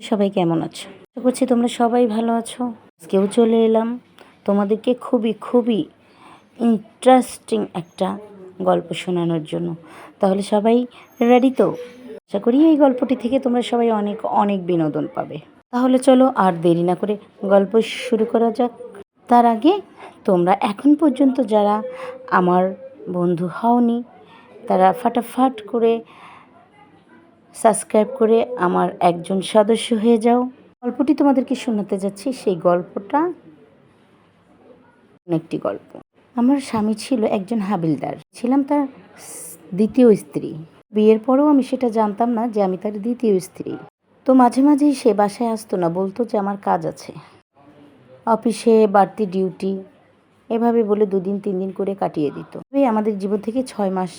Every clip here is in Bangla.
সবাই কেমন আছো? আশা করছি তোমরা সবাই ভালো আছো। আজকেও চলে এলাম তোমাদেরকে খুবই খুবই ইন্টারেস্টিং একটা গল্প শোনানোর জন্য। তাহলে সবাই রেডি তো? আশা করি এই গল্পটি থেকে তোমরা সবাই অনেক অনেক বিনোদন পাবে। তাহলে চলো আর দেরি না করে গল্প শুরু করা যাক। তার আগে তোমরা এখন পর্যন্ত যারা আমার বন্ধু হওনি, তারা ফাটাফাট করে সাবস্ক্রাইব করে আমার একজন সদস্য হয়ে যাও। গল্পটি তোমাদেরকে শোনাতে যাচ্ছি, সেই গল্পটা একটি গল্প। আমার স্বামী ছিল একজন হাবিলদার। ছিলাম তার দ্বিতীয় স্ত্রী। বিয়ের পরেও আমি সেটা জানতাম না যে আমি তার দ্বিতীয় স্ত্রী। তো মাঝে মাঝেই সে বাসায় আসতো না, বলতো যে আমার কাজ আছে। অফিসে বাড়তি ডিউটি, এভাবে বলে দুদিন তিন দিন করে কাটিয়ে দিত। আমাদের জীবন থেকে ছয় মাস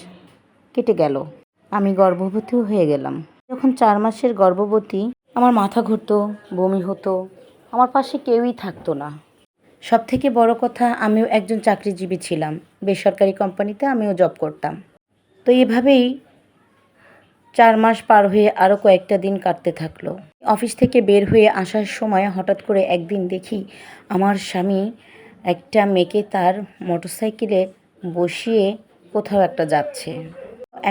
কেটে গেল। আমি গর্ভবতীও হয়ে গেলাম। যখন চার মাসের গর্ভবতী, আমার মাথা ঘুরতো, বমি হতো, আমার পাশে কেউই থাকতো না। সব থেকে বড় কথা, আমিও একজন চাকরিজীবী ছিলাম। বেসরকারি কোম্পানিতে আমিও জব করতাম। তো এভাবেই চার মাস পার হয়ে আরও কয়েকটা দিন কাটতে থাকল। অফিস থেকে বের হয়ে আসার সময় হঠাৎ করে একদিন দেখি আমার স্বামী একটা মেয়েকে তার মোটরসাইকেলে বসিয়ে কোথাও একটা যাচ্ছে।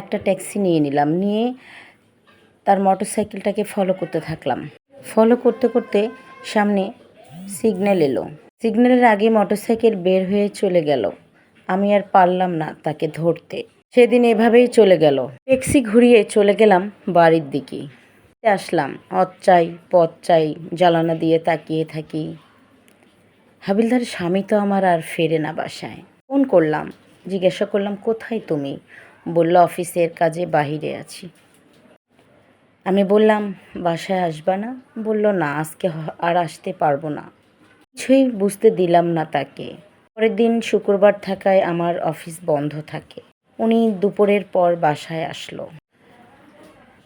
একটা ট্যাক্সি নিয়ে নিলাম। নিয়ে তার মোটরসাইকেলটাকে ফলো করতে থাকলাম। ফলো করতে করতে সামনে সিগন্যাল এলো। সিগন্যালের আগে মোটরসাইকেল বের হয়ে চলে গেল। আমি আর পারলাম না তাকে ধরতে। সেদিন এভাবেই চলে গেল। ট্যাক্সি ঘুরিয়ে চলে গেলাম বাড়ির দিকে। আসলাম। অত চাই, পথ চাই, জ্বালানা দিয়ে তাকিয়ে থাকি। হাবিলদার স্বামী তো আমার আর ফেরে না বাসায়। ফোন করলাম, জিজ্ঞাসা করলাম, কোথায় তুমি? বলল, অফিসের কাজে বাহিরে আছি। আমি বললাম, বাসায় আসবা না? বলল, না, আজকে আর আসতে পারব না। কিছুই বুঝতে দিলাম না তাকে। পরের দিন শুক্রবার থাকায় আমার অফিস বন্ধ থাকে। উনি দুপুরের পর বাসায় আসলো।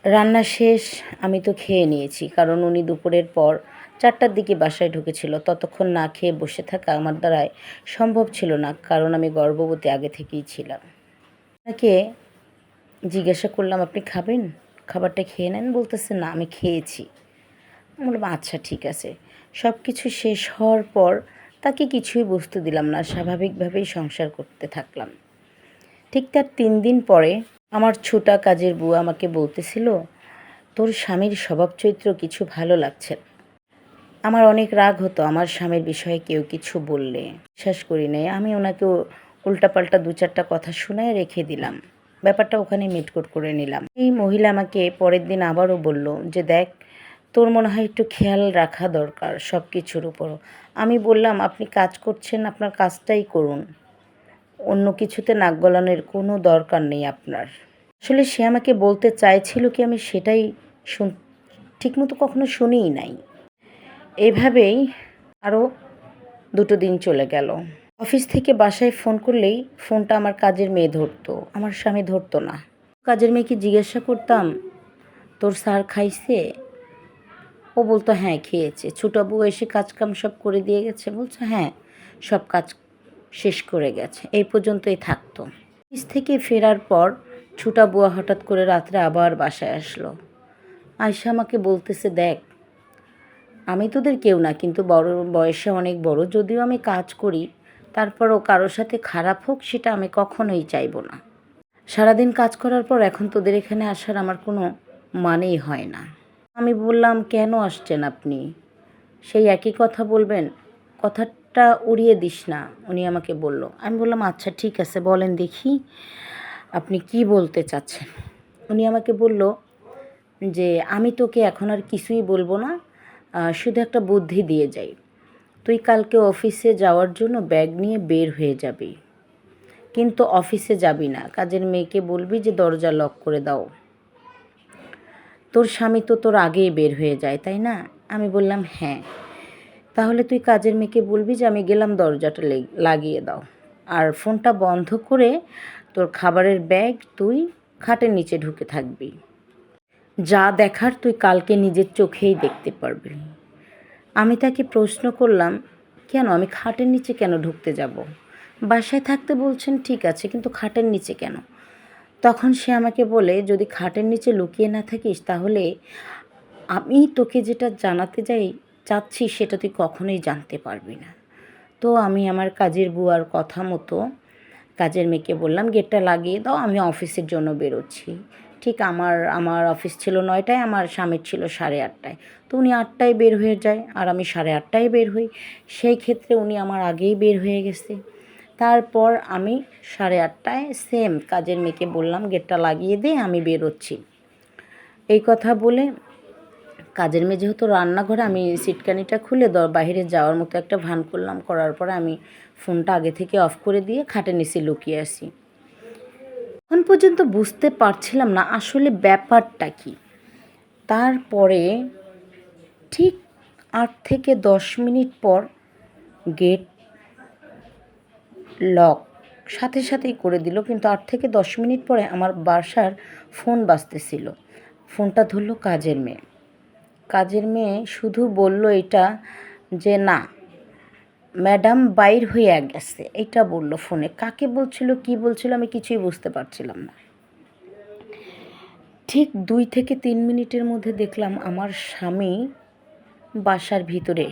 রান্না শেষ, আমি তো খেয়ে নিয়েছি, কারণ উনি দুপুরের পর চারটার দিকে বাসায় ঢুকেছিল। ততক্ষণ না খেয়ে বসে থাকা আমার দ্বারায় সম্ভব ছিল না, কারণ আমি গর্ভবতী আগে থেকেই ছিলাম। তাকে জিজ্ঞাসা করলাম, আপনি খাবেন? খাবারটা খেয়ে নেন? বলতেছে, না, আমি খেয়েছি। বললাম আচ্ছা ঠিক আছে। সব কিছু শেষ হওয়ার পর তাকে কিছুই বুঝতে দিলাম না, স্বাভাবিকভাবেই সংসার করতে থাকলাম। ঠিক তার তিন দিন পরে আমার ছোটা কাজের বউ আমাকে বলতেছিল, তোর স্বামীর স্বভাব চরিত্র কিছু ভালো লাগছে। আমার অনেক রাগ হতো, আমার স্বামীর বিষয়ে কেউ কিছু বললে। বিশ্বাস করি নাই, আমি ওনাকে উল্টাপাল্টা দু চারটা কথা শুনায় রেখে দিলাম। ব্যাপারটা ওখানে মিটকুট করে নিলাম। এই মহিলা আমাকে পরের দিন আবারও বলল যে, দেখ, তোর মনে হয় একটু খেয়াল রাখা দরকার সব কিছুর উপরও আমি বললাম, আপনি কাজ করছেন, আপনার কাজটাই করুন। অন্য কিছুতে নাক গলানোর কোনো দরকার নেই আপনার। আসলে সে আমাকে বলতে চাইছিল কি, আমি সেটাই শুন, ঠিকমতো কখনো শুনিই নাই। এভাবেই আরও দুটো দিন চলে গেল। অফিস থেকে বাসায় ফোন করলেই ফোনটা আমার কাজের মেয়ে ধরতো। আমার স্বামী ধরতো না। কাজের মেয়েকে জিজ্ঞাসা করতাম, তোর স্যার খাইছে? ও বলতো হ্যাঁ খেয়েছে। ছোটো বউ এসে কাজকাম সব করে দিয়ে গেছে। বলছে হ্যাঁ সব কাজ শেষ করে গেছে। এই পর্যন্তই থাকতো। অফিস থেকে ফেরার পর ছোটা বুয়া হঠাৎ করে রাত্রে আবার বাসায় আসলো। আয়সা আমাকে বলতেছে, দেখ, আমি তোদের কেউ না, কিন্তু বড় বয়সে অনেক বড়, যদিও আমি কাজ করি তারপরও কারোর সাথে খারাপ হোক, সেটা আমি কখনোই চাইব না। সারাদিন কাজ করার পর এখন তোদের এখানে আসার আমার কোনো মানেই হয় না। আমি বললাম, কেন আসছেন আপনি? সেই একই কথা বলবেন, কথাটা উড়িয়ে দিস না, উনি আমাকে বলল। আমি বললাম আচ্ছা ঠিক আছে, বলেন দেখি আপনি কি বলতে চাচ্ছেন? উনি আমাকে বলল যে, আমি তোকে এখন আর কিছুই বলব না শুধু একটা বুদ্ধি দিয়ে যাই। তুই কালকে অফিসে যাওয়ার জন্য ব্যাগ নিয়ে বের হয়ে যাবি। কিন্তু অফিসে যাবি না। কাজের মেয়েকে বলবি যে দরজা লক করে দাও। তোর স্বামী তো তোর আগেই বের হয়ে যায়, তাই না? আমি বললাম হ্যাঁ। তাহলে তুই কাজের মেয়েকে বলবি যে, আমি গেলাম দরজাটা লেগ- লাগিয়ে দাও। আর ফোনটা বন্ধ করে তোর খাবারের ব্যাগ তুই খাটের নিচে ঢুকে থাকবি। যা দেখার তুই কালকে নিজের চোখেই দেখতে পারবি। আমি তাকে প্রশ্ন করলাম, কেন? আমি খাটের নিচে কেন ঢুকতে যাব? বাসায় থাকতে বলছেন, ঠিক আছে, কিন্তু খাটের নিচে কেন? তখন সে আমাকে বলে, যদি খাটের নিচে লুকিয়ে না থাকিস, তাহলে আমি তোকে যেটা জানাতে যাই, চাচ্ছি, সেটা তুই কখনোই জানতে পারবি না। তো আমি আমার কাজের বুয়ার কথা মতো কাজের মেয়েকে বললাম, গেটটা লাগিয়ে দাও, আমি অফিসের জন্য বেরোচ্ছি। ঠিক আমার আমার অফিস ছিল নয়টায়, আমার স্বামীর ছিল সাড়ে আটটায়। তো উনি আটটায় বের হয়ে যায় আর আমি সাড়ে আটটায় বের হই। সেই ক্ষেত্রে উনি আমার আগেই বের হয়ে গেছে। তারপর আমি সাড়ে আটটায় সেম কাজের মেয়েকে বললাম, গেটটা লাগিয়ে দিয়ে আমি বেরোচ্ছি। এই কথা বলে কাজের মেয়ে যেহেতু রান্নাঘরে, আমি সিটকানিটা খুলে দ বাইরে যাওয়ার মতো একটা ভান করলাম। করার পরে আমি ফোনটা আগে থেকে অফ করে দিয়ে খাটে নিচে লুকিয়ে আসি। এখন পর্যন্ত বুঝতে পারছিলাম না আসলে ব্যাপারটা কি। তারপরে ঠিক আট থেকে দশ মিনিট পর গেট লক সাথে সাথেই করে দিল, কিন্তু আট থেকে দশ মিনিট পরে আমার বাসার ফোন বাজতেছিল। ফোনটা ধরলো কাজের মেয়ে। কাজের মেয়ে শুধু বলল এটা যে না ম্যাডাম বাইর হয়ে গেছে। এটা বলল ফোনে। কাকে বলছিল, কি বলছিল আমি কিছুই বুঝতে পারছিলাম না। ঠিক দুই থেকে তিন মিনিটের মধ্যে দেখলাম আমার স্বামী বাসার ভিতরে।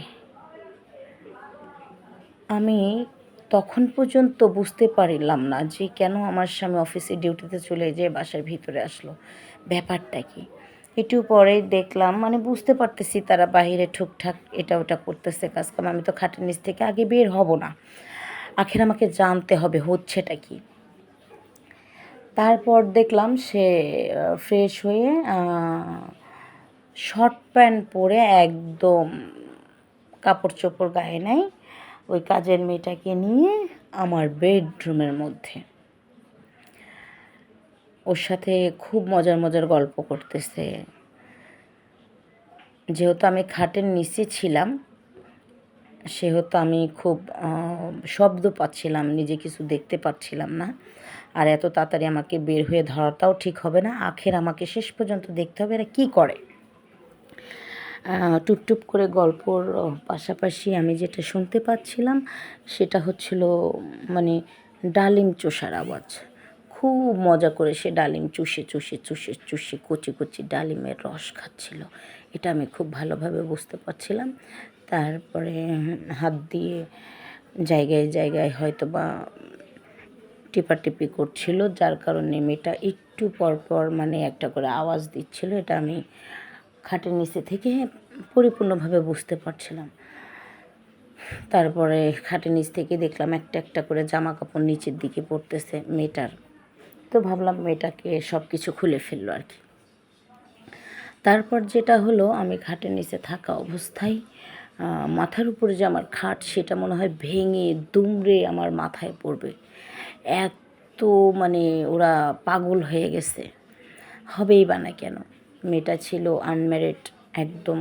আমি তখন পর্যন্ত বুঝতে পারলাম না যে কেন আমার স্বামী অফিসে ডিউটিতে চলে যেয়ে বাসার ভিতরে আসলো। ব্যাপারটা কি? একটু পরে দেখলাম মানে বুঝতে পারতেছি তারা বাইরে ঠুকঠাক এটা ওটা করতেছে কাজকাম আমি তো খাটের নিচ থেকে আগে বের হব না। আখের আমাকে জানতে হবে হচ্ছেটা কি। তারপর দেখলাম সে ফ্রেশ হয়ে শর্ট প্যান্ট পরে একদম কাপড় চোপড় গায়ে নেয় ওই কাজের মেয়েটাকে নিয়ে আমার বেডরুমের মধ্যে। ওর সাথে খুব মজার মজার গল্প করতেছে। যেহেতু আমি খাটের নিচে ছিলাম, সেহেতু আমি খুব শব্দ পাচ্ছিলাম, নিজে কিছু দেখতে পাচ্ছিলাম না। আর এত তাড়াতাড়ি আমাকে বের হয়ে ধরাটাও ঠিক হবে না। আখের আমাকে শেষ পর্যন্ত দেখতে হবে এরা কী করে। টুপটুপ করে গল্পর পাশাপাশি আমি যেটা শুনতে পাচ্ছিলাম, সেটা হচ্ছিল মানে ডালিম চোষার আওয়াজ। খুব মজা করে সে ডালিম চুষে চুষে চুষে চুষে কচি কচি ডালিমের রস খাচ্ছিল। এটা আমি খুব ভালোভাবে বুঝতে পারছিলাম। তারপরে হাত দিয়ে জায়গায় জায়গায় হয়তো বা টিপাটিপি করছিল, যার কারণে মেয়েটা একটু পর পর মানে একটা করে আওয়াজ দিচ্ছিল। এটা আমি খাটের নিচে থেকে পরিপূর্ণভাবে বুঝতে পারছিলাম। তারপরে খাটের নিচ থেকে দেখলাম একটা একটা করে জামা কাপড় নিচের দিকে পড়তেছে মেয়েটার। তো ভাবলাম মেয়েটাকে সব কিছু খুলে ফেলল আর কি। তারপর যেটা হলো, আমি খাটের নিচে থাকা অবস্থায় মাথার উপরে যে আমার খাট, সেটা মনে হয় ভেঙে, দুমড়ে আমার মাথায় পড়বে। এত মানে ওরা পাগল হয়ে গেছে। হবেই বা না কেন? মেয়েটা ছিল আনম্যারিড একদম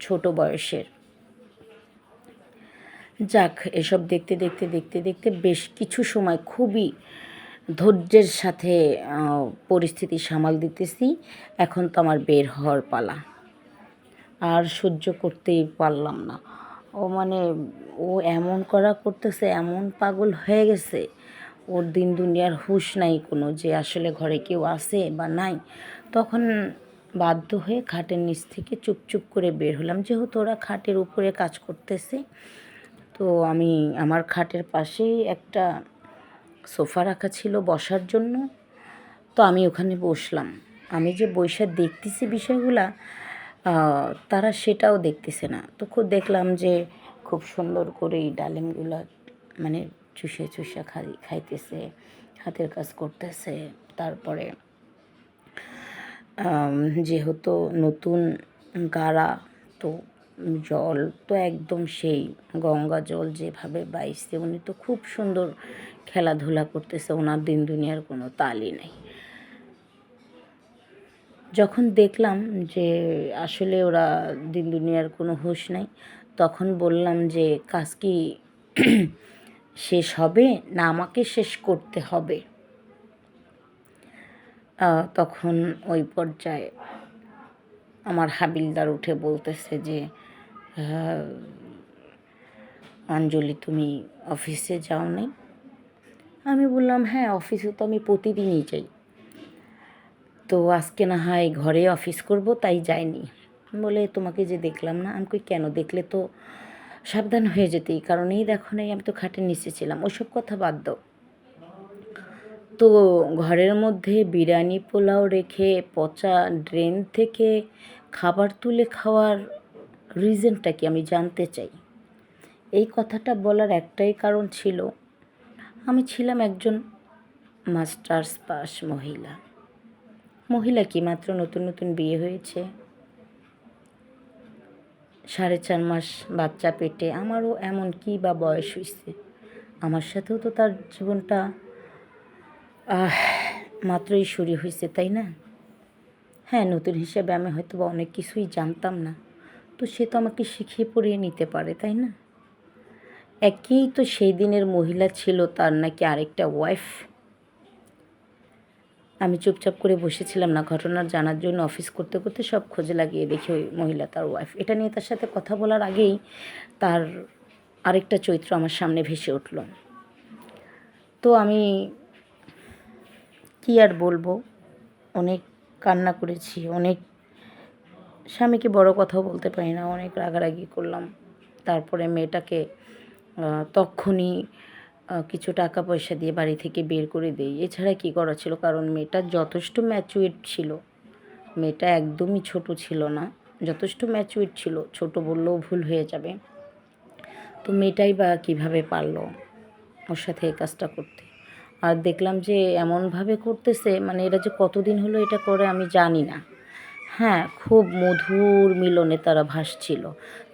ছোট বয়সের। যাক, এসব দেখতে দেখতে দেখতে দেখতে বেশ কিছু সময় খুবই ধৈর্যের সাথে পরিস্থিতি সামাল দিতেছি। এখন তো আমার বের হওয়ার পালা। আর সহ্য করতেই পারলাম না। ও মানে ও এমন করা করতেছে, এমন পাগল হয়ে গেছে। ওর দিন দুনিয়ার হুশ নাই কোনো যে আসলে ঘরে কেউ আছে বা নাই। তখন বাধ্য হয়ে খাটের নিচ থেকে চুপচুপ করে বের হলাম। যেহেতু ওরা খাটের উপরে কাজ করতেছে, তো আমি আমার খাটের পাশেই একটা সোফা রাখা ছিল বসার জন্য। তো আমি ওখানে বসলাম। আমি যে বৈশা দেখতেছি বিষয়গুলা তারা সেটাও দেখতেছে না। তো খুব দেখলাম যে খুব সুন্দর করে এই ডালিমগুলো মানে চুষে চুষে খাই, খাইতেছে, হাতের কাজ করতেছে। তারপরে যেহেতু নতুন গাড়া, তো জল তো একদম সেই, গঙ্গা জল যেভাবে বাইছে, উনি তো খুব সুন্দর খেলাধুলা করতেছে, ওনার দিন দুনিয়ার কোনো তালই নেই। যখন দেখলাম যে আসলে ওরা দিন দুনিয়ার কোনো হুঁশ নাই, তখন বললাম যে, কাজ কি শেষ হবে না আমাকে শেষ করতে হবে? তখন ওই পর্যায়ে আমার হাবিলদার উঠে বলতেছে যে অঞ্জলি, তুমি অফিসে যাও নাই আমি বললাম হ্যাঁ অফিসে তো আমি প্রতিদিনই যাই। তো আজকে না হয় ঘরে অফিস করব, তাই যাইনি। বলে, তোমাকে যে দেখলাম না? আমি কই, কেন? দেখলে তো সাবধান হয়ে যেতেই, কারণ এই দেখো নাই, আমি তো খাটের নিচে ছিলাম, ওসব কথা বাদ দাও। তো ঘরের মধ্যে বিরিয়ানি পোলাও রেখে পচা ড্রেন থেকে খাবার তুলে খাওয়ার রিজনটা কি আমি জানতে চাই? এই কথাটা বলার একটাই কারণ ছিল আমি ছিলাম একজন মাস্টার্স পাস মহিলা। মহিলা কি মাত্র নতুন নতুন বিয়ে হয়েছে? সাড়ে চার মাস বাচ্চা পেটে আমারও এমন কি বা বয়স হয়েছে আমার সাথেও তো তার জীবনটা মাত্রই শুরু হয়েছে তাই না? হ্যাঁ নতুন হিসেবে আমি হয়তো বা অনেক কিছুই জানতাম না। তো সে তো আমাকে শিখিয়ে পড়িয়ে নিতে পারে, তাই না? একই তো সেই দিনের মহিলা ছিল তার নাকি আরেকটা ওয়াইফ আমি চুপচাপ করে বসেছিলাম না, ঘটনার জানার জন্য অফিস করতে করতে সব খোঁজে লাগিয়ে দেখি ওই মহিলা তার ওয়াইফ এটা নিয়ে তার সাথে কথা বলার আগেই তার আরেকটা চরিত্র আমার সামনে ভেসে উঠল। তো আমি কি আর বলব? অনেক কান্না করেছি, অনেক স্বামীকে বড় কথাও বলতে পারি না, অনেক রাগারাগি করলাম। তারপরে মেয়েটাকে তখনই কিছু টাকা পয়সা দিয়ে বাড়ি থেকে বের করে দেই। এছাড়া কি করা ছিল? কারণ মেয়েটা যথেষ্ট ম্যাচুয়েট ছিল। মেয়েটা একদমই ছোট ছিল না। যথেষ্ট ম্যাচুয়েট ছিল। ছোট বললেও ভুল হয়ে যাবে। তো মেয়েটাই বা কীভাবে পারল ওর সাথে এই কাজটা করতে? আর দেখলাম যে এমনভাবে করতেছে মানে এরা যে কতদিন হলো এটা করে আমি জানি না। হ্যাঁ খুব মধুর মিলনে তারা ভাসছিল।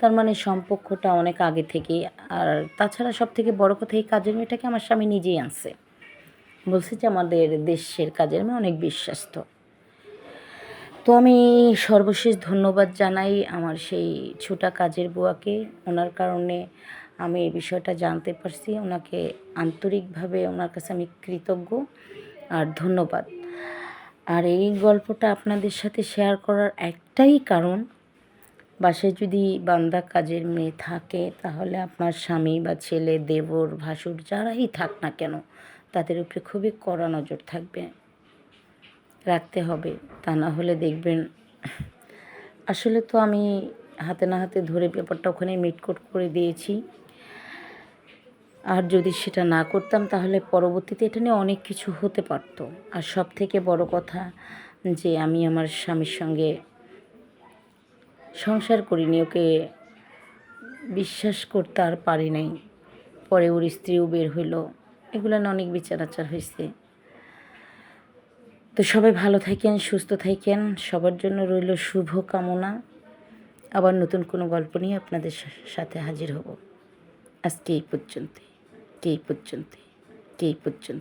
তার মানে সম্পর্কটা অনেক আগে থেকেই। আর তাছাড়া সব থেকে বড় কথা এই কাজের মেয়েটাকে আমার স্বামী নিজেই আনছে। বলছে যে আমাদের দেশের কাজের মেয়ে অনেক বিশ্বাস্ত। তো আমি সর্বশেষ ধন্যবাদ জানাই আমার সেই ছোটা কাজের বুয়াকে। ওনার কারণে আমি এই বিষয়টা জানতে পারছি। ওনাকে আন্তরিকভাবে ওনার কাছে আমি কৃতজ্ঞ। আর ধন্যবাদ। আর এই গল্পটা আপনাদের সাথে শেয়ার করার একটাই কারণ, বাসায় যদি বান্দা কাজের মেয়ে থাকে, তাহলে আপনার স্বামী বা ছেলে, দেবর, ভাসুর যারাই থাক না কেন, তাদের উপরে খুবই কড়া নজর থাকবে। রাখতে হবে, তা না হলে দেখবেন, আসলে তো আমি হাতে না হাতে ধরে ব্যাপারটা ওখানে মিটকোট করে দিয়েছি। আর যদি সেটা না করতাম তাহলে পরবর্তীতে এটা নিয়ে অনেক কিছু হতে পারতো। আর সব থেকে বড় কথা যে আমি আমার স্বামীর সঙ্গে সংসার করিনি, ওকে বিশ্বাস করতে আর পারি নাই। পরে ওর স্ত্রীও বের হইল। এগুলো না অনেক বিচার আচার হয়েছে তো সবাই ভালো থাকেন, সুস্থ থাকেন। সবার জন্য রইল শুভ কামনা আবার নতুন কোনো গল্প নিয়ে আপনাদের সাথে হাজির হব। আজকে এই পর্যন্ত এই পর্যন্ত এই পর্যন্ত